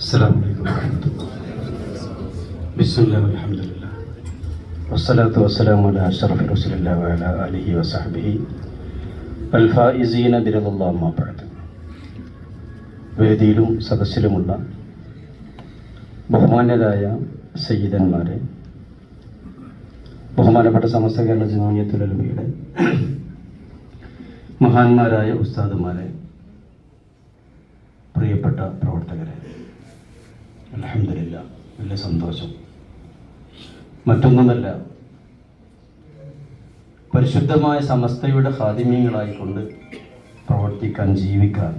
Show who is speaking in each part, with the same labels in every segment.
Speaker 1: السلام عليكم ورحمة الله بسم الله والحمد لله والصلاة والسلام على أشرف رسول الله وعلى آله وصحبه الفائزين برضا الله ما بعد വേദിയിലും സദസ്സിലുമുള്ള ബഹുമാന്യരായ സയ്യിദന്മാരെ ബഹുമാനപ്പെട്ട സമസ്ത കേരള ജമായത്തുലമയുടെ മഹാന്മാരായ ഉസ്താദുമാരെ പ്രിയപ്പെട്ട പ്രവർത്തകരെ അലഹമില്ല നല്ല സന്തോഷം. മറ്റൊന്നുമല്ല പരിശുദ്ധമായ സമസ്തയുടെ ഹാദിമ്യങ്ങളായിക്കൊണ്ട് പ്രവർത്തിക്കാൻ ജീവിക്കാൻ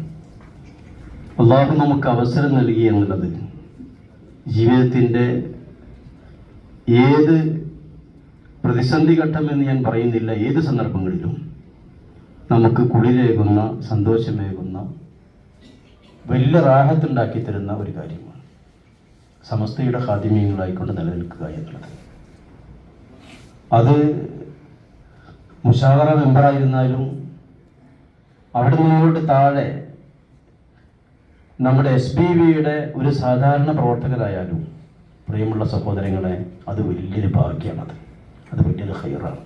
Speaker 1: അള്ളാഹു നമുക്ക് അവസരം നൽകി എന്നുള്ളത് ജീവിതത്തിന്റെ ഏത് പ്രതിസന്ധി ഘട്ടം എന്ന് ഞാൻ പറയുന്നില്ല ഏത് സന്ദർഭങ്ങളിലും നമുക്ക് കുളിരേകുന്ന സന്തോഷമേകുന്ന വലിയ റാഹത്തുണ്ടാക്കി തരുന്ന ഒരു കാര്യമാണ്. സമസ്തയുടെ ഹാദിമ്യങ്ങളായിക്കൊണ്ട് നിലനിൽക്കുക എന്നുള്ളത്. അത് മുഷാവറ മെമ്പറായിരുന്നാലും അവിടെ നിന്നോട്ട് താഴെ നമ്മുടെ എസ് ബി വിയുടെ ഒരു സാധാരണ പ്രവർത്തകരായാലും പ്രിയമുള്ള സഹോദരങ്ങളെ അത് വലിയൊരു ഭാഗ്യമാണത് അത് വലിയൊരു ഹൈറാണ്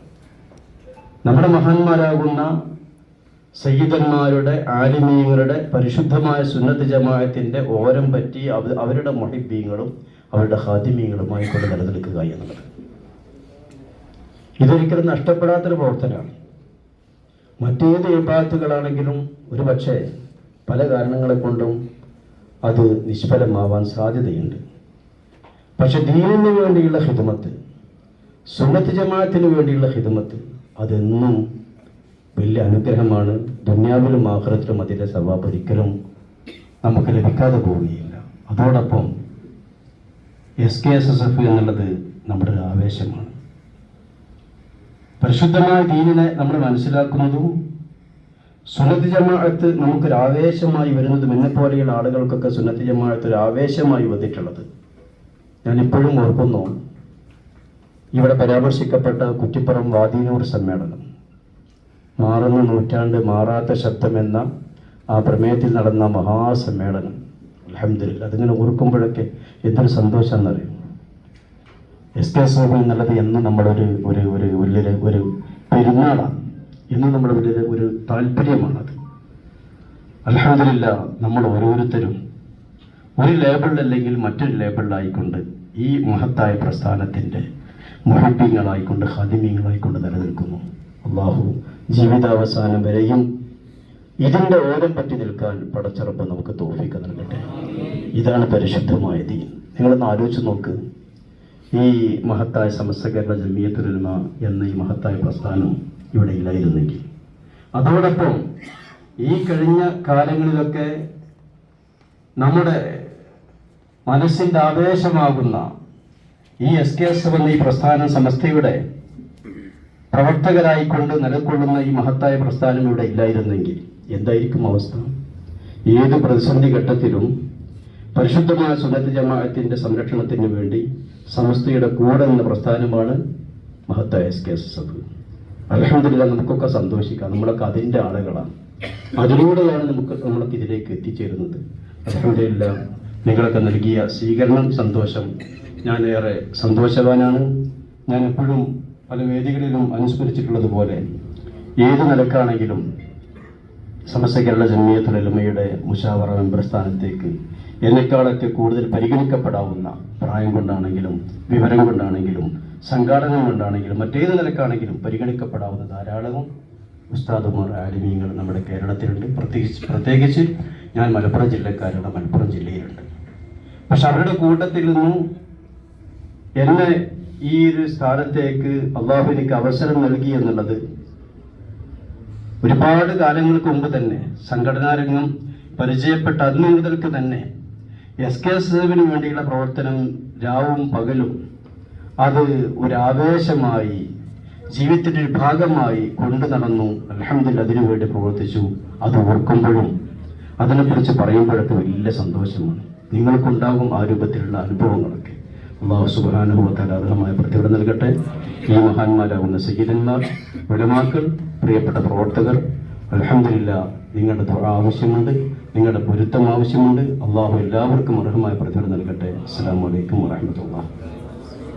Speaker 1: നമ്മുടെ മഹാന്മാരാകുന്ന സയ്യിദന്മാരുടെ ആലിമീങ്ങളുടെ പരിശുദ്ധമായ സുന്നത്ത് ജമാഅത്തിന്റെ ഓരം പറ്റി അവ അവരുടെ മൊഹിബീങ്ങളും അവരുടെ ഹാദിമീങ്ങളുമായി കൊണ്ട് നിലനിൽക്കുക എന്നുള്ളത്. ഇതൊരിക്കലും നഷ്ടപ്പെടാത്തൊരു പ്രവർത്തനമാണ്. മറ്റേത് വിഭാഗത്തുകളാണെങ്കിലും ഒരു പക്ഷേ പല കാരണങ്ങളെ കൊണ്ടും അത് നിഷ്ഫലമാവാൻ സാധ്യതയുണ്ട്. പക്ഷെ ദീനിന് വേണ്ടിയുള്ള ഹിതമത്ത് സുന്നത്ത് ജമാഅത്തിന് വേണ്ടിയുള്ള ഹിതമത്ത് അതെന്നും വലിയ അനുഗ്രഹമാണ്. ദുന്യാവിലും ആഹ്റത്തിലും അതിന്റെ സവാബ് ഒരിക്കലും നമുക്ക് ലഭിക്കാതെ പോവുകയില്ല. അതോടൊപ്പം S K S S F എന്നുള്ളത് നമ്മുടെ ഒരു ആവേശമാണ്. പരിശുദ്ധമായ ദീനിനെ നമ്മൾ മനസ്സിലാക്കുന്നതും സുന്നത്ത് ജമാഅത്ത് നമുക്കൊരു ആവേശമായി വരുന്നതും എന്നെ പോലെയുള്ള ആളുകൾക്കൊക്കെ സുന്നത്ത് ജമാഅത്ത് ഒരു ആവേശമായി വന്നിട്ടുള്ളത്. ഞാൻ ഇപ്പോഴും ഓർക്കുന്നു. ഇവിടെ പരാമർശിക്കപ്പെട്ട കുറ്റിപ്പുറം വാദീനൂർ സമ്മേളനം. മാറുന്ന നൂറ്റാണ്ട് മാറാത്ത ശബ്ദമെന്ന ആ പ്രമേയത്തിൽ നടന്ന മഹാസമ്മേളനം. അലഹമില്ല അതിങ്ങനെ ഓർക്കുമ്പോഴൊക്കെ എന്തൊരു സന്തോഷം എന്നറിയും എസ് കെ സോബ എന്നുള്ളത് എന്നും നമ്മളൊരു ഒരു ഒരു വലിയൊരു ഒരു പെരുന്നാളാണ് എന്നും നമ്മുടെ വലിയൊരു ഒരു താല്പര്യമാണത്. അലഹമില്ല നമ്മൾ ഓരോരുത്തരും ഒരു ലേബിളിലല്ലെങ്കിൽ മറ്റൊരു ലേബിളിലായിക്കൊണ്ട് ഈ മഹത്തായ പ്രസ്ഥാനത്തിന്റെ മുഹിപ്പിങ്ങളായിക്കൊണ്ട് ഹദിമീങ്ങളായിക്കൊണ്ട് നിലനിൽക്കുന്നു. അള്ളാഹു ജീവിതാവസാനം വരെയും ഇതിന്റെ ഓരം പറ്റി നിൽക്കാൻ പടച്ചറപ്പ് നമുക്ക് തോഫിക്ക് നൽകട്ടെ. ഇതാണ് പരിശുദ്ധമായ ദീൻ. നിങ്ങളൊന്ന് ആലോചിച്ച് നോക്ക്. ഈ മഹത്തായ സമസ്ത കേരള ജമിയത്തുലമ എന്ന ഈ മഹത്തായ പ്രസ്ഥാനം ഇവിടെ ഇല്ലായിരുന്നെങ്കിൽ. അതോടൊപ്പം ഈ കഴിഞ്ഞ കാലങ്ങളിലൊക്കെ നമ്മുടെ മനസ്സിന്റെ ആവേശമാകുന്ന ഈ എസ് കെ എസ് എന്ന ഈ പ്രസ്ഥാനം സമസ്തയുടെ പ്രവർത്തകരായിക്കൊണ്ട് നിലകൊള്ളുന്ന ഈ മഹത്തായ പ്രസ്ഥാനം ഇവിടെ ഇല്ലായിരുന്നെങ്കിൽ എന്തായിരിക്കും അവസ്ഥ? ഏത് പ്രതിസന്ധി ഘട്ടത്തിലും പരിശുദ്ധമായ സുന്നത്ത് ജമാഅത്തിന്റെ സംരക്ഷണത്തിന് വേണ്ടി സമസ്തയുടെ കൂടെ എന്ന പ്രസ്ഥാനമാണ് മഹത്തായ S K S S F അലഹമില്ല നമുക്കൊക്കെ സന്തോഷിക്കാം. നമ്മളൊക്കെ അതിന്റെ ആളുകളാണ്. അതിലൂടെയാണ് നമുക്ക് നമ്മളൊക്കെ ഇതിലേക്ക് എത്തിച്ചേരുന്നത്. അലഹമില്ല നിങ്ങളൊക്കെ നൽകിയ സ്വീകരണം സന്തോഷം. ഞാൻ ഏറെ സന്തോഷവാനാണ്. ഞാൻ എപ്പോഴും പല വേദികളിലും അനുസ്മരിച്ചിട്ടുള്ളത് പോലെ ഏത് നിലക്കാണെങ്കിലും സമസ്ത കേരള ജമിയത്തുലമയുടെ മുഷാവറ മെമ്പർ സ്ഥാനത്തേക്ക് എന്നെക്കാളൊക്കെ കൂടുതൽ പരിഗണിക്കപ്പെടാവുന്ന പ്രായം കൊണ്ടാണെങ്കിലും വിവരം കൊണ്ടാണെങ്കിലും സംഘാടനം കൊണ്ടാണെങ്കിലും മറ്റേത് നിലക്കാണെങ്കിലും പരിഗണിക്കപ്പെടാവുന്ന ധാരാളം ഉസ്താദുമാർ ആലിമീങ്ങൾ നമ്മുടെ കേരളത്തിലുണ്ട്. പ്രത്യേകിച്ച് പ്രത്യേകിച്ച് ഞാൻ മലപ്പുറം ജില്ലക്കാരുടെ മലപ്പുറം ജില്ലയിലുണ്ട്. പക്ഷെ അവരുടെ കൂട്ടത്തിൽ നിന്നും എന്നെ ഈ ഒരു സ്ഥാനത്തേക്ക് അള്ളാഹു എനിക്ക് അവസരം നൽകി എന്നുള്ളത് ഒരുപാട് കാലങ്ങൾക്ക് മുമ്പ് തന്നെ സംഘടനാ രംഗം പരിചയപ്പെട്ട അന്ന് മുതൽക്ക് തന്നെ എസ് കെ എഫിന് വേണ്ടിയുള്ള പ്രവർത്തനം രാവും പകലും അത് ഒരു ആവേശമായി ജീവിതത്തിന്റെ ഒരു ഭാഗമായി കൊണ്ടു നടന്നു. അലഹമ്മദില്ല അതിനു വേണ്ടി പ്രവർത്തിച്ചു. അത് ഓർക്കുമ്പോഴും അതിനെക്കുറിച്ച് പറയുമ്പോഴൊക്കെ വലിയ സന്തോഷമാണ്. നിങ്ങൾക്കുണ്ടാകും ആ രൂപത്തിലുള്ള അനുഭവങ്ങളൊക്കെ. അള്ളാഹു സുബാനുഭവത്താൽ അർഹമായ പ്രതിഫലം നൽകട്ടെ. ഈ മഹാന്മാരാകുന്ന സഹിതന്മാർ ഉലമാക്കൾ പ്രിയപ്പെട്ട പ്രവർത്തകർ അലഹമില്ല നിങ്ങളുടെ തുറ ആവശ്യമുണ്ട് നിങ്ങളുടെ പൊരുത്തം ആവശ്യമുണ്ട്. അള്ളാഹു എല്ലാവർക്കും അർഹമായ പ്രതിഫലം നൽകട്ടെ. അസ്സാം വലൈക്കും വാഹമത്തുള്ള